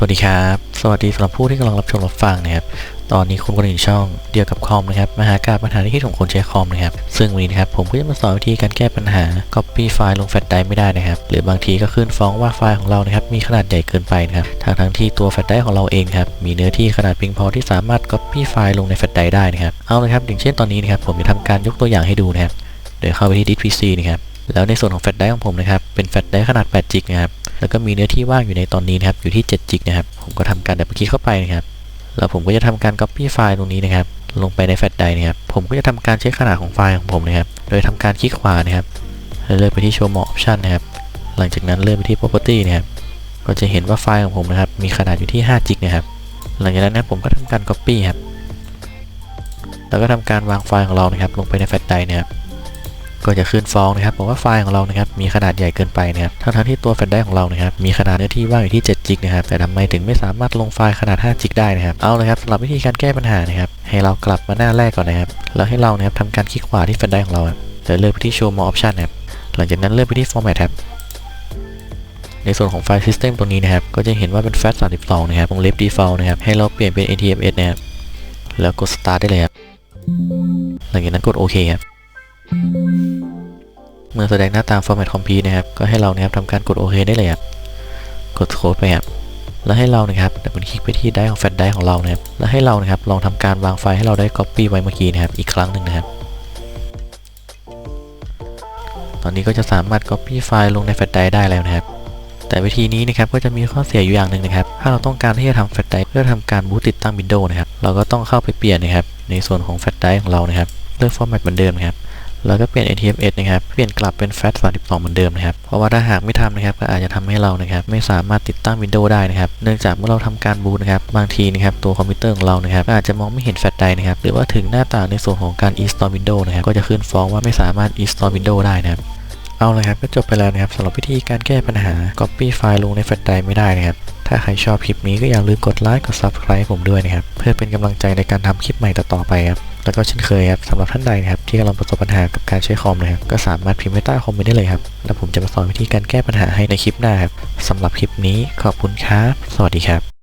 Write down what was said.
สวัสดีครับ สวัสดีสำหรับผู้ที่กำลังรับชมรับฟังนะครับ ตอนนี้คุณกำลังอยู่ช่องเดียวกับคอมนะครับมหาการปัญหาที่คิดของคนใช้คอมนะครับ ซึ่งวันนี้นะครับผมก็จะมาสอนวิธีการแก้ปัญหา Copy ไฟล์ลงแฟลชไดร์ไม่ได้นะครับ หรือบางทีก็ขึ้นฟ้องว่าไฟล์ของเรานะครับมีขนาดใหญ่เกินไปนะครับทั้งทั้งที่ตัวแฟลชไดร์ของเราเองครับมีเนื้อที่ขนาดเพียงพอที่สามารถ Copy ไฟล์ลงในแฟลชไดร์ได้นะครับ เอาเลยครับอย่างเช่นตอนนี้นะครับผมจะทำการยกตัวอย่างให้ดูนะครับ เดี๋ยวเข้าไปที่ Disk PC นะครับแล้วในส่วนของแฟลชไดร์ของผมนะครับเป็นแฟลชไดร์ขนาด8 g บนะครับ แล้วก็มีเนื้อที่ว่างอยู่ในตอนนี้นะครับอยู่ที่7 g บนะครับผมก็ทำการดับเบิลคลิกเข้าไปนะครับแล้วผมก็จะทำการ Copy ไฟล์ตรงนี้นะครับลงไปในแฟลชไดร์นะครับผมก็จะทำการเช็คขนาดของไฟล์ของผมนะครับโดยทำการคลิกขวานะครับแล้วเลือกไปที่ Show More Option นะครับหลังจากนั้นเลื่อนไปที่ Property นะครับก็จะเห็นว่าไฟล์ของผมนะครับมีขนาดอยู่ที่5 g บนะครับหลังจากนั้นนะผมก็ทำการ Copy ครับแล้วก็ทำการวางไฟล์ของเรานะครับลงไปในแฟลชไดร์นะครับ ก็จะขึ้นฟ้องนะครับบอกว่าไฟล์ของเรานะครับมีขนาดใหญ่เกินไปนะครับทั้งทั้งๆที่ตัวแฟลชไดร์ของเรานะครับมีขนาดเนื้อที่ว่างอยู่ที่7 g บนะครับแต่ทำไมถึงไม่สามารถลงไฟล์ขนาด5 g บได้นะครับเอาเลยครับสำหรับวิธีการแก้ปัญหานะครับให้เรากลับมาหน้าแรกก่อนนะครับแล้วให้เรานะครับทำการคลิกขวาที่แฟลชไดร์ของเราครับแล้วเลือกไปที่ Show More Option นะครับหลังจากนั้นเลือกไปที่ Format ครับในส่วนของไฟล์ System ตรงนี้นะครับ ก็จะเห็นว่าเป็น FAT 32 นะครับวงเล็บ Default นะครับ ให้เราเปลี่ยนเป็น ATFS นะครับ แล้วกด Start ได้เลยครับ หลังจากนั้นกดโอเคครับ มื่อแสดงหน้าตาม Format Complete นะครับ ก็ให้เรานะครับทำการกดโอเคได้เลยครับ กดโค้ดไปครับ แล้วให้เรานะครับดับเบิลคลิกไปที่ไดรฟ์ของแฟลชไดรฟ์ของเรานะครับ แล้วให้เรานะครับลองทำการวางไฟล์ให้เราได้ Copy ไว้เมื่อกี้นะครับ อีกครั้งหนึ่งนะครับ ตอนนี้ก็จะสามารถ Copy ไฟล์ลงในแฟลชไดรฟ์ได้แล้วนะครับแต่วิธีนี้นะครับก็จะมีข้อเสียอยู่อย่างหนึ่งนะครับ ถ้าเราต้องการที่จะทำแฟลชไดรฟ์เพื่อทำการบูตติดตั้ง Windows นะครับ เราก็ต้องเข้าไปเปลี่ยนนะครับ ในส่วนของแฟลชไดรฟ์ของเรานะครับ เลือก Format เหมือนเดิมครับ แล้วก็เปลี่ยน ATFS นะครับ เปลี่ยนกลับเป็น FAT 32 เหมือนเดิมนะครับ เพราะว่าถ้าหากไม่ทำนะครับ ก็อาจจะทำให้เรานะครับ ไม่สามารถติดตั้ง Windows ได้นะครับ เนื่องจากเมื่อเราทำการบูตนะครับ บางทีนะครับ ตัวคอมพิวเตอร์ของเรานะครับ อาจจะมองไม่เห็นแฟลชไดร์นะครับ หรือว่าถึงหน้าต่างในส่วนของการ install Windows นะครับ ก็จะขึ้นฟ้องว่าไม่สามารถ install Windows ได้นะครับเอาเลยครับก็จบไปแล้วนะครับสำหรับวิธีการแก้ปัญหา Copy ไฟล์ลงในแฟลชไดร์ไม่ได้นะครับ ถ้าใครชอบคลิปนี้ก็อย่าลืมกดไลค์กด Subscribe ให้ผมด้วยนะครับ เพื่อเป็นกำลังใจในการทำคลิปใหม่ต่อๆไปครับ แล้วก็เช่นเคยครับสำหรับท่านใดนะครับที่กำลังประสบปัญหากับการใช้คอมนะครับก็สามารถพิมพ์ไว้ใต้คอมเมนต์ได้เลยครับแล้วผมจะมาสอนวิธีการแก้ปัญหาให้ในคลิปหน้าครับสำหรับคลิปนี้ขอบคุณครับ สวัสดีครับ